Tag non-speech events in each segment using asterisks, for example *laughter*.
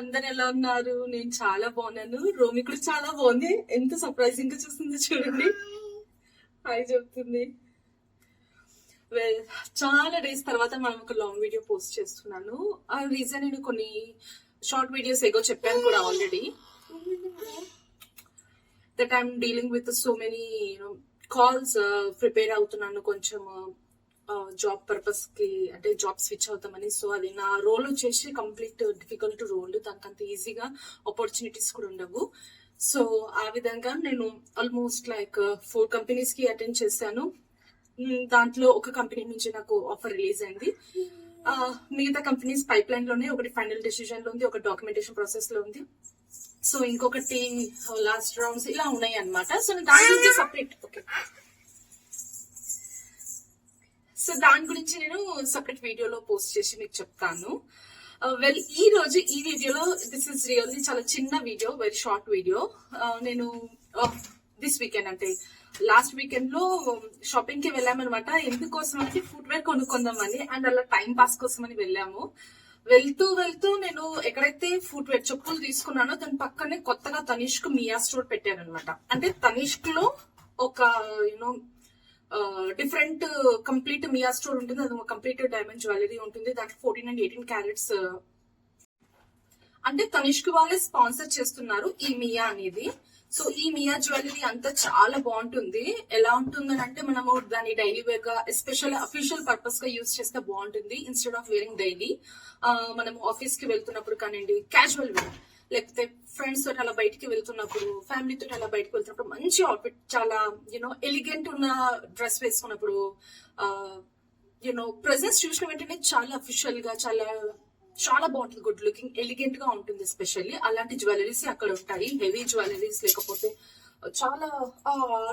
అందరు ఎలా ఉన్నారు? నేను చాలా బాగున్నాను. రోమి కూడా చాలా బాగుంది. ఎంత సర్ప్రైజింగ్గా చూస్తుందో చూడండి. హాయ్ చెప్తుంది. వెల్ చాలా డేస్ తర్వాత మనం ఒక లాంగ్ వీడియో పోస్ట్ చేస్తున్నాను. ఆ రీజన్ నేను కొన్ని షార్ట్ వీడియోస్ ఏగో చెప్పాను కూడా already that I'm dealing with so many calls prepare అవుతున్నాను కొంచెం జాబ్ పర్పస్కి అంటే జాబ్ స్విచ్ అవుతామని. సో అది నా రోల్ వచ్చేసి కంప్లీట్ డిఫికల్ట్ రోల్ దానికి అంత ఈజీగా ఆపర్చునిటీస్ కూడా ఉండవు. సో ఆ విధంగా నేను ఆల్మోస్ట్ లైక్ ఫోర్ కంపెనీస్కి అటెండ్ చేశాను. దాంట్లో ఒక కంపెనీ నుంచి నాకు ఆఫర్ రిలీజ్ అయింది. మిగతా కంపెనీస్ పైప్ లైన్లోనే ఒకటి ఫైనల్ డెసిషన్లో ఉంది ఒక డాక్యుమెంటేషన్ ప్రాసెస్లో ఉంది. సో ఇంకొకటి uh, లాస్ట్ రౌండ్స్ ఇలా ఉన్నాయి అన్నమాట సో దాని గురించి సపరేట్ ఓకే సో దాని గురించి నేను సపరేట్ వీడియోలో పోస్ట్ చేసి మీకు చెప్తాను. Uh, వెల్ ఈ రోజు ఈ వీడియోలో దిస్ ఇస్ రియల్లీ చాలా చిన్న వీడియో వెరీ షార్ట్ వీడియో నేను uh, దిస్ వీకెండ్ అంటే లాస్ట్ వీకెండ్లో షాపింగ్కి వెళ్ళామనమాట ఎందుకోసం అంటే ఫుట్వేర్ కొనుక్కుందామని అండ్ అలా టైం పాస్ కోసం అని వెళ్ళాము. వెళ్తూ వెళ్తూ నేను ఎక్కడైతే ఫుట్వేర్ చెప్పులు తీసుకున్నానో దాని పక్కనే కొత్తగా తనిష్క్ మియా స్టోర్ పెట్టాను అనమాట అంటే తనిష్క్లో ఒక you know different complete Mia store ఉంటుంది. అది కంప్లీట్ డైమండ్ జ్యువెలరీ ఉంటుంది. దాంట్లో ఫోర్టీన్ అండ్ ఎయిటీన్ క్యారెట్స్ అంటే తనిష్క్ వాళ్ళే స్పాన్సర్ చేస్తున్నారు ఈ మియా అనేది. సో ఈ మియా జ్యువెలరీ అంతా చాలా బాగుంటుంది. ఎలా ఉంటుందని అంటే మనము దాన్ని డైలీ వేర్గా ఎస్పెషల్ అఫీషియల్ పర్పస్గా యూజ్ చేస్తే బాగుంటుంది. ఇన్స్టెడ్ ఆఫ్ వేరింగ్ డైలీ మనం ఆఫీస్కి వెళ్తున్నప్పుడు కానివ్వండి క్యాజువల్ వేర్ లేకపోతే ఫ్రెండ్స్ తోటి అలా బయటికి వెళ్తున్నప్పుడు ఫ్యామిలీ తోటి అలా బయటికి వెళ్తున్నప్పుడు మంచి అవుట్ఫిట్ చాలా యూనో ఎలిగెంట్ ఉన్న డ్రెస్ వేసుకున్నప్పుడు యూనో ప్రజెన్స్ చూసిన వెంటనే చాలా అఫిషియల్గా చాలా చాలా బాగుంటుంది. గుడ్ లుకింగ్ ఎలిగెంట్గా ఉంటుంది ఎస్పెషల్లీ అలాంటి జ్యువెలరీస్ అక్కడ ఉంటాయి. హెవీ జ్యువెలరీస్ లేకపోతే చాలా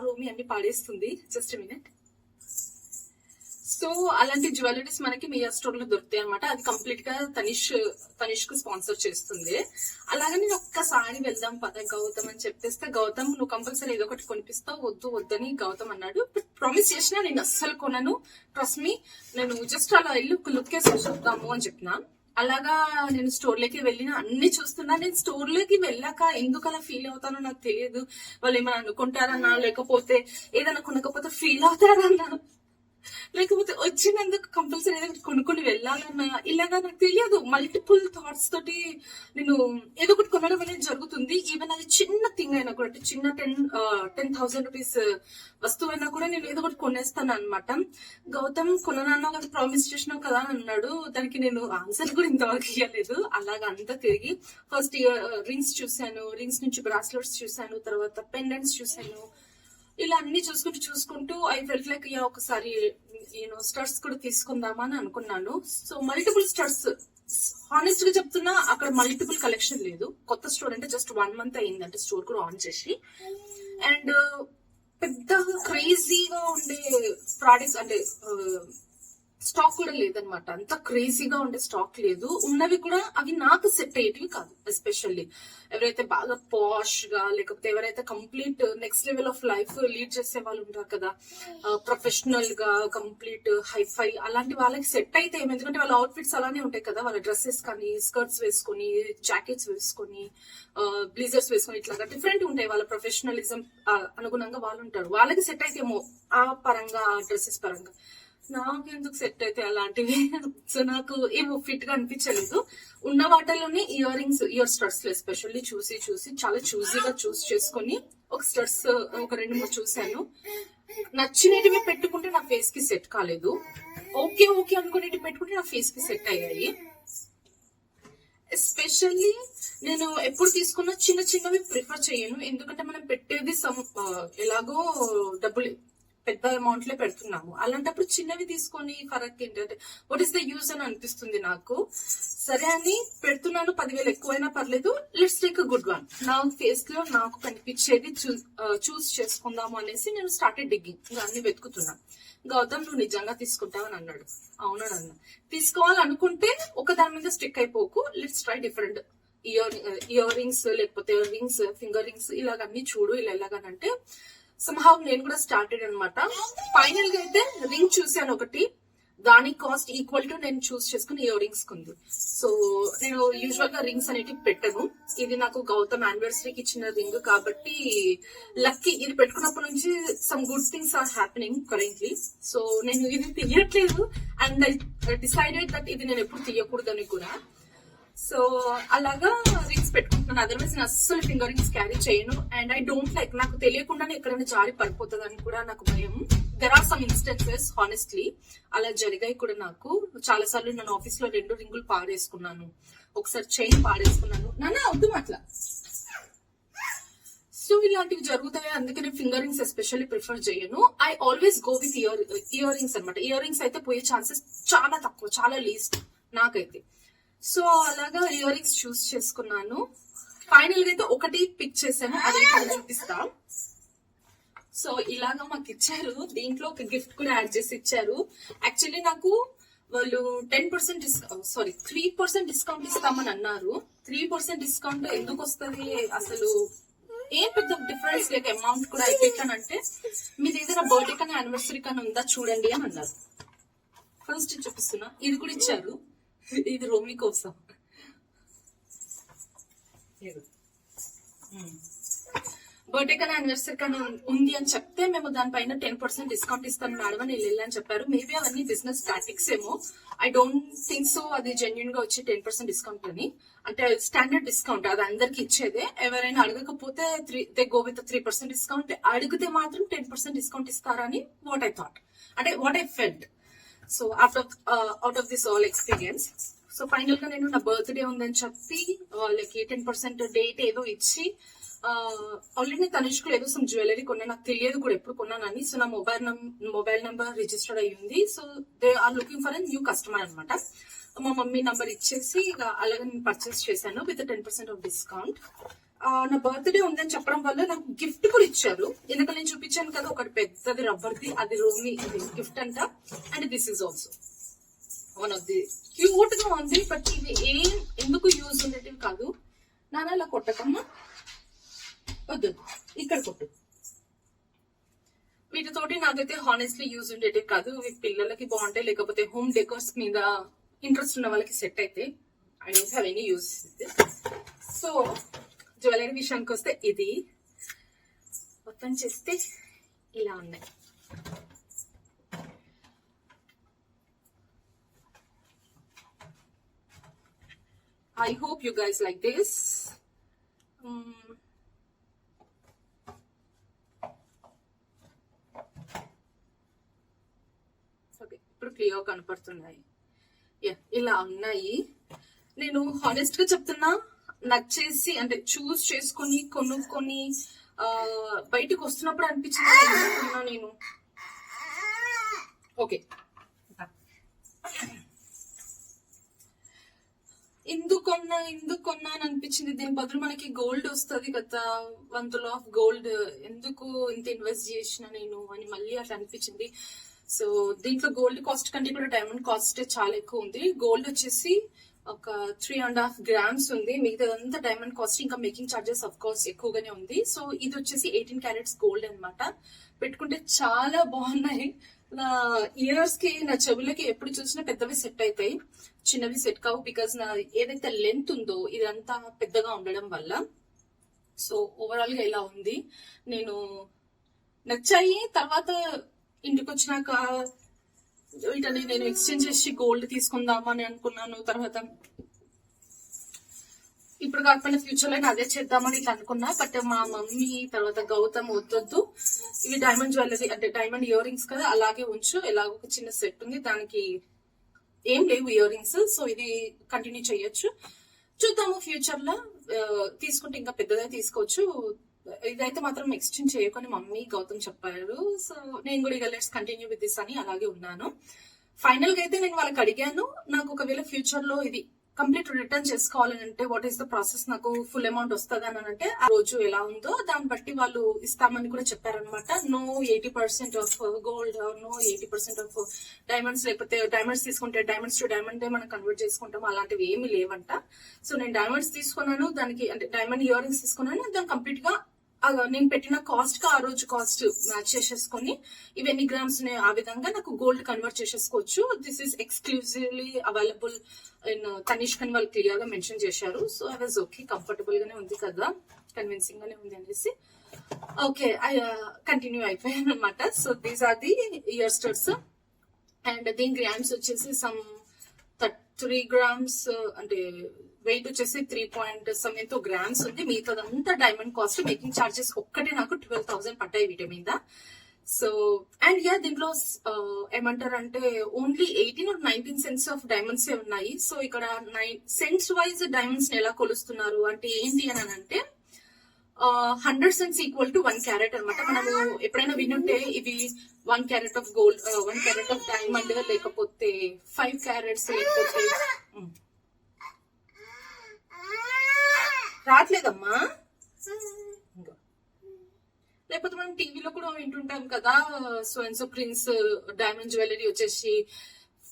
రూమి అన్ని పాడేస్తుంది. జస్ట్ మినిట్ సో అలాంటి జ్యువెలరీస్ మనకి మియా స్టోర్లో దొరుకుతాయి అనమాట అది కంప్లీట్గా తనిష్ తనిష్కు స్పాన్సర్ చేస్తుంది. అలాగే నేను ఒక్కసారి వెళ్దాం పద గౌతమ్ అని చెప్పేస్తే గౌతమ్ నువ్వు కంపల్సరీ ఏదో ఒకటి కొనిపిస్తావు వద్దు వద్దని గౌతమ్ అన్నాడు. ప్రామిస్ చేసినా నేను అస్సలు కొనను. ట్రస్ట్ మీ నేను జస్ట్ అలా ఇల్లు లుక్ వేసి చూద్దాము అని చెప్పిన. అలాగా నేను స్టోర్లోకి వెళ్ళిన అన్ని చూస్తున్నా. నేను స్టోర్లోకి వెళ్ళాక ఎందుకు అలా ఫీల్ అవుతానో నాకు తెలియదు. వాళ్ళు ఏమైనా అనుకుంటారన్నా లేకపోతే ఏదైనా కొనకపోతే ఫీల్ అవుతారన్నా లేకపోతే వచ్చినందుకు కంపల్సరీ ఏదో కొనుక్కొని వెళ్ళాలన్నా ఇలాగా నాకు తెలియదు. మల్టిపుల్ థాట్స్ తోటి నేను ఏదో ఒకటి కొనడం అనేది జరుగుతుంది. ఈవెన్ అది చిన్న థింగ్ అయినా కూడా అంటే చిన్న టెన్ టెన్ థౌసండ్ రూపీస్ వస్తువు అయినా కూడా నేను ఏదో ఒకటి కొనేస్తాను అనమాట గౌతమ్ కొననన్నావు కదా ప్రామిస్ చేసినావు కదా అని అన్నాడు. దానికి నేను ఆన్సర్ కూడా ఇంతవరకు ఇవ్వలేదు అలాగా అంతా తిరిగి ఫస్ట్ రింగ్స్ చూశాను. రింగ్స్ నుంచి బ్రాస్లెట్స్ చూశాను. తర్వాత పెండెంట్స్ చూశాను. ఇలా అన్ని చూసుకుంటూ చూసుకుంటూ ఐ ఫెల్ట్ లైక్ యా ఒకసారి నేను స్టర్స్ కూడా తీసుకుందామా అని అనుకున్నాను. సో మల్టిపుల్ స్టర్స్ హానెస్ట్గా చెప్తున్నా అక్కడ మల్టిపుల్ కలెక్షన్ లేదు. కొత్త స్టోర్ అంటే జస్ట్ వన్ మంత్ అయింది అంటే స్టోర్ కూడా ఆన్ చేసి. అండ్ పెద్ద క్రేజీగా ఉండే ప్రోడక్ట్స్ అంటే స్టాక్ కూడా లేదనమాట అంత క్రేజీగా ఉండే స్టాక్ లేదు. ఉన్నవి కూడా అవి నాకు సెట్ అయ్యేటివి కాదు ఎస్పెషల్లీ. ఎవరైతే బాగా పాష్గా లేకపోతే ఎవరైతే complete next level of life lead చేసే వాళ్ళు ఉంటారు కదా ప్రొఫెషనల్గా కంప్లీట్ హైఫై అలాంటి వాళ్ళకి సెట్ అయితే ఏమి? ఎందుకంటే వాళ్ళ అవుట్ఫిట్స్ అలానే ఉంటాయి కదా. వాళ్ళ డ్రెస్సెస్ కానీ స్కర్ట్స్ వేసుకొని జాకెట్స్ వేసుకొని బ్లీజర్స్ వేసుకొని ఇట్లా డిఫరెంట్ ఉంటాయి. వాళ్ళ ప్రొఫెషనలిజం అనుగుణంగా వాళ్ళు ఉంటారు. వాళ్ళకి సెట్ అయితే ఏమో ఆ పరంగా ఆ డ్రెస్సెస్ పరంగా. నాకు ఎందుకు సెట్ అయితే అలాంటివి? సో నాకు ఏమో ఫిట్గా అనిపించలేదు. ఉన్న వాటిలోనే ear rings ear studs especially చూసి చూసి చాలా చూసీగా చూస్ చేసుకుని ఒక స్టడ్స్ ఒక రెండు మూడు చూసాను నచ్చినటివి పెట్టుకుంటే నా ఫేస్కి సెట్ కాలేదు. ఓకే ఓకే అనుకునేటివి పెట్టుకుంటే నా ఫేస్కి సెట్ అయ్యాయి. ఎస్పెషల్లీ నేను ఎప్పుడు తీసుకున్న చిన్న చిన్నవి ప్రిఫర్ చేయను. ఎందుకంటే మనం పెట్టేది సమ్ ఎలాగో డబ్బులు పెద్ద అమౌంట్లో పెడుతున్నాము. అలాంటప్పుడు చిన్నవి తీసుకొని ఫరక్ ఏంటంటే వాట్ ఈస్ ద యూజ్ అని అనిపిస్తుంది నాకు. సరే అని పెడుతున్నాను పదివేలు ఎక్కువైనా పర్లేదు లెట్స్ టేక్ గుడ్ వన్ నా ఫేస్లో నాకు కనిపించేది చూస్ చేసుకుందాము అనేసి నేను స్టార్టెడ్ డిగ్గింగ్ ఇంకా అన్ని వెతుకుతున్నా. గౌతమ్ నువ్వు నిజంగా తీసుకుంటావని అన్నాడు. అవునని అన్నా తీసుకోవాలనుకుంటే ఒక దాని మీద stick అయిపోకు. Let's try different ear ear rings లేకపోతే రింగ్స్ ఫింగర్ రింగ్స్ ఇలాగన్నీ చూడు ఇలా ఎలాగనంటే సంహావ్ నేను కూడా స్టార్టెడ్ అనమాట ఫైనల్గా అయితే రింగ్ చూసాను ఒకటి. దాని కాస్ట్ ఈక్వల్ టు నేను చూస్ చేసుకుని ఇయర్ రింగ్స్ ఉంది. సో నేను యూజువల్గా రింగ్స్ అనేటివి పెట్టను. ఇది నాకు గౌతమ్ యానివర్సరీకి ఇచ్చిన రింగ్ కాబట్టి లక్కీ ఇది పెట్టుకున్నప్పటి నుంచి some good things are happening currently so నేను ఇది తీయట్లేదు అండ్ ఐ డిసైడెడ్ దట్ ఇది నేను ఎప్పుడు తీయకూడదని కూడా. సో అలాగా రింగ్స్ పెట్టుకుంటున్నాను. అదర్వైజ్ నేను అస్సలు ఫింగర్ రింగ్స్ క్యారీ చేయను. అండ్ ఐ డోంట్ లైక్ నాకు తెలియకుండానే ఎక్కడైనా జారి పడిపోతుందని కూడా నాకు భయం. There are some instances honestly అలా జరిగాయి కూడా నాకు. చాలా సార్లు నేను ఆఫీస్లో రెండు రింగులు పాడేసుకున్నాను ఒకసారి చైన్ పాడేసుకున్నాను నాన్న వద్దు అట్లా సో ఇలాంటివి జరుగుతాయి? అందుకే నేను ఫింగర్ రింగ్స్ ఎస్పెషల్లీ ప్రిఫర్ చేయను. I always go with ear ear rings అనమాట ఇయర్ రింగ్స్ అయితే పోయే ఛాన్సెస్ చాలా తక్కువ చాలా లీస్ట్ నాకైతే. సో అలాగా ఇయర్ చూస్ చేసుకున్నాను. ఫైనల్గా అయితే ఒకటి పిక్ చేశాను అది చూపిస్తా. సో ఇలాగా మాకు ఇచ్చారు. దీంట్లో ఒక గిఫ్ట్ కూడా యాడ్ చేసి ఇచ్చారు. యాక్చువల్లీ నాకు వాళ్ళు ten percent discount sorry three percent discount ఇస్తామని అన్నారు. త్రీ పర్సెంట్ డిస్కౌంట్ ఎందుకు వస్తుంది అసలు? ఏం పెద్ద డిఫరెన్స్ లేక అమౌంట్ కూడా అయిపోతానంటే మీది ఏదైనా బర్త్డే కానీ యానివర్సరీ కానీ ఉందా చూడండి అని అన్నారు. ఫస్ట్ చూపిస్తున్నా. ఇది కూడా ఇచ్చారు. *laughs* ఇది రోమి కోసం బర్త్డే కానీ యానివర్సరీ కానీ ఉంది అని చెప్తే మేము దానిపైన టెన్ పర్సెంట్ డిస్కౌంట్ ఇస్తాను మేడం అని వెళ్ళి అని చెప్పారు. మేబీ అవన్నీ బిజినెస్ టాటిక్స్ ఏమో. ఐ డోంట్ థింక్ సో అది జెన్యున్గా వచ్చి టెన్ పర్సెంట్ డిస్కౌంట్ అని. అంటే స్టాండర్డ్ డిస్కౌంట్ అది అందరికి ఇచ్చేదే. ఎవరైనా అడగకపోతే three they go with three percent discount అడిగితే మాత్రం టెన్ పర్సెంట్ డిస్కౌంట్ ఇస్తారని వాట్ ఐ థాట్ అంటే what I felt so after out of this all experience so ఫైనల్గా నేను నా బర్త్డే ఉందని చెప్పి వాళ్ళకి టెన్ పర్సెంట్ డేట్ ఏదో ఇచ్చి uh, ఆల్రెడీ తనిష్కులు ఏదో సమ్ జ్యువెలరీ కొన్నా నాకు తెలియదు కూడా ఎప్పుడు కొన్నానని. సో నా మొబైల్ మొబైల్ నెంబర్ రిజిస్టర్డ్ అయ్యి ఉంది so they are looking for a new customer అనమాట మా మమ్మీ నంబర్ ఇచ్చేసి అలాగే నేను పర్చేస్ చేశాను with ten percent off discount నా బర్త్డే ఉందని చెప్పడం వల్ల నాకు గిఫ్ట్ కూడా ఇచ్చారు. ఎందుకంటే నేను చూపించాను కదా ఒకటి పెద్దది రబ్బర్ది అది రోమి గిఫ్ట్ అంట. And this is also one of the క్యూట్గా ఉంది బట్ ఇది ఏం ఎందుకు యూజ్ ఉండేటివి కాదు. నాన్న అలా కొట్టకమ్మా. వద్దు ఇక్కడ కొట్టు. వీటితోటి నాకైతే హానెస్ట్లీ యూజ్ ఉండేటివి కాదు. పిల్లలకి బాగుంటాయి లేకపోతే హోమ్ డెకోర్స్ మీద ఇంట్రెస్ట్ ఉన్న వాళ్ళకి సెట్ అయితే I don't have any use so jewellery విషయానికి వస్తే ఇది. మొత్తం చేస్తే ఇలా ఉన్నాయి. I hope you guys like this okay ఇప్పుడు క్లియర్ కనపడుతున్నాయి. ఇలా ఉన్నాయి. నేను హానెస్ట్గా చెప్తున్నా. నచ్చేసి అంటే చూస్ చేసుకొని కొనుక్కొని బయటకు బయటికి వస్తున్నప్పుడు అనిపించింది? నేను. ఓకే ఎందుకు కొన్నా ఎందుకు కొన్నా అని అనిపించింది. దీని బదులు మనకి గోల్డ్ వస్తుంది కదా. వన్ తులో ఆఫ్ గోల్డ్ ఎందుకు ఇంత ఇన్వెస్ట్ చేసిన నేను అని మళ్ళీ అట్లా అనిపించింది. సో దీంట్లో గోల్డ్ కాస్ట్ కంటే కూడా డైమండ్ కాస్ట్ చాలా ఎక్కువ ఉంది. గోల్డ్ వచ్చేసి ఒక త్రీ అండ్ హాఫ్ గ్రామ్స్ ఉంది. మిగతాదంతా డైమండ్ కాస్ట్ ఇంకా మేకింగ్ చార్జెస్ ఆఫ్ కోర్స్ ఎక్కువగానే ఉంది. సో ఇది వచ్చేసి ఎయిటీన్ క్యారెట్స్ గోల్డ్ అన్నమాట. పెట్టుకుంటే చాలా బాగున్నాయి. నా ఇయర్స్కి నా చెవులకి ఎప్పుడు చూసినా పెద్దవి సెట్ అవుతాయి. చిన్నవి సెట్ కావు బికాస్ నా ఏదైతే లెంత్ ఉందో ఇదంతా పెద్దగా ఉండడం వల్ల. సో ఓవరాల్గా ఇలా ఉంది. నేను నచ్చాయి. తర్వాత ఇంటికి వచ్చినాక వీటని నేను ఎక్స్చేంజ్ చేసి గోల్డ్ తీసుకుందామని అనుకున్నాను తర్వాత ఇప్పుడు కాకపోయినా ఫ్యూచర్లో అదే చేద్దామని ఇట్లా అనుకున్నా. బట్ మా మమ్మీ తర్వాత గౌతమ్ వద్దొద్దు. ఇవి డైమండ్ జ్యువెలరీ అంటే డైమండ్ ఇయర్ రింగ్స్ కదా అలాగే ఉంచు. ఎలాగో ఒక చిన్న సెట్ ఉంది. దానికి ఏం లేవు ఇయర్ రింగ్స్ సో ఇది కంటిన్యూ చేయొచ్చు. చూద్దాము ఫ్యూచర్లో. తీసుకుంటే ఇంకా పెద్దదే తీసుకోవచ్చు. ఇదైతే మాత్రం ఎక్స్చేంజ్ చేయకొని మమ్మీ గౌతమ్ చెప్పారు. సో నేను కూడా ఇక లెట్స్ కంటిన్యూ విత్ దిస్ అని అలాగే ఉన్నాను. ఫైనల్గా అయితే నేను వాళ్ళకి అడిగాను. నాకు ఒకవేళ ఫ్యూచర్లో ఇది కంప్లీట్ రిటర్న్ చేసుకోవాలని అంటే వాట్ ఈస్ ద ప్రాసెస్ నాకు ఫుల్ అమౌంట్ వస్తుంది అని అంటే ఆ రోజు ఎలా ఉందో దాన్ని బట్టి వాళ్ళు ఇస్తామని కూడా చెప్పారనమాట no eighty percent of gold no eighty percent of diamonds లేకపోతే డైమండ్స్ తీసుకుంటే డైమండ్స్ టు డైమండ్ మనం కన్వర్ట్ చేసుకుంటాం అలాంటివి ఏమి లేవంట. సో నేను డైమండ్స్ తీసుకున్నాను. దానికి అంటే డైమండ్ ఇయర్ రింగ్స్ తీసుకున్నాను. దాన్ని కంప్లీట్గా నేను పెట్టిన కాస్ట్కి ఆ రోజు కాస్ట్ మ్యాచ్ చేసేసుకొని ఇవి ఎన్ని గ్రామ్స్ ఉన్నాయో ఆ విధంగా నాకు గోల్డ్ కన్వర్ట్ చేసేసుకోవచ్చు. This is exclusively available in Tanishq అని వాళ్ళు క్లియర్గా మెన్షన్ చేశారు. So I was okay comfortable గానే ఉంది కదా కన్విన్సింగ్ గానే ఉంది అనేసి. ఓకే కంటిన్యూ uh, అయిపోయాను అనమాట so these are the ear studs and దీని గ్రామ్స్ వచ్చేసి సమ్ త్రీ గ్రామ్స్ అంటే వెయిట్ వచ్చేసి త్రీ పాయింట్ సమ్ గ్రామ్స్ ఉంది. మిగతాదంతా డైమండ్ కాస్ట్ మేకింగ్ చార్జెస్ ఒక్కటే నాకు ట్వెల్వ్ థౌసండ్ పడ్డాయి వీటి మీద. సో అండ్ యా దీంట్లో ఏమంటారు అంటే only eighteen or nineteen cents of diamonds ఉన్నాయి. సో ఇక్కడ నైన్ సెంట్స్ వైజ్ డైమండ్స్ ఎలా కొలుస్తున్నారు? అంటే ఏంటి అని అంటే hundred cents equal to one carat అన్నమాట. మనము ఎప్పుడైనా వినుంటే ఇవి one carat of gold one carat of diamond లేకపోతే ఫైవ్ క్యారెట్స్ లేకపోతే రావట్లేదమ్మా ఇంగో. లేకపోతే మనం టీవీలో కూడా వింటుంటాం కదా so and so prince diamond jewellery వచ్చేసి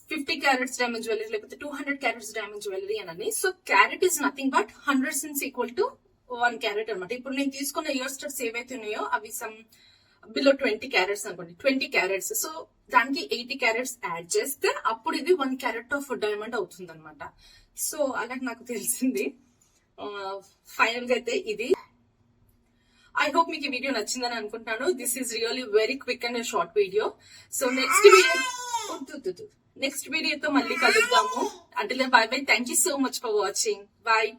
ఫిఫ్టీ క్యారెట్స్ డైమండ్ జ్యువెలరీ లేకపోతే two hundred carats diamond jewellery అని so carat is nothing but hundred cents equal to one carat అనమాట ఇప్పుడు నేను తీసుకున్న ఇయర్ స్టడ్స్ ఏవైతే ఉన్నాయో అవి సమ్ బిలో ట్వంటీ క్యారెట్స్ అనుకోండి. ట్వంటీ క్యారెట్స్ సో దానికి ఎయిటీ క్యారెట్స్ యాడ్ చేస్తే అప్పుడు ఇది వన్ క్యారెట్ ఆఫ్ డైమండ్ అవుతుంది అనమాట సో అలాగే నాకు తెలిసింది. ఫైనల్గా అయితే ఇది. ఐ హోప్ మీకు ఈ వీడియో నచ్చిందని అనుకుంటున్నాను. This is really very quick and short video so next video next వీడియోతో మళ్ళీ కలుద్దాము. అంటే bye bye thank you so much for watching bye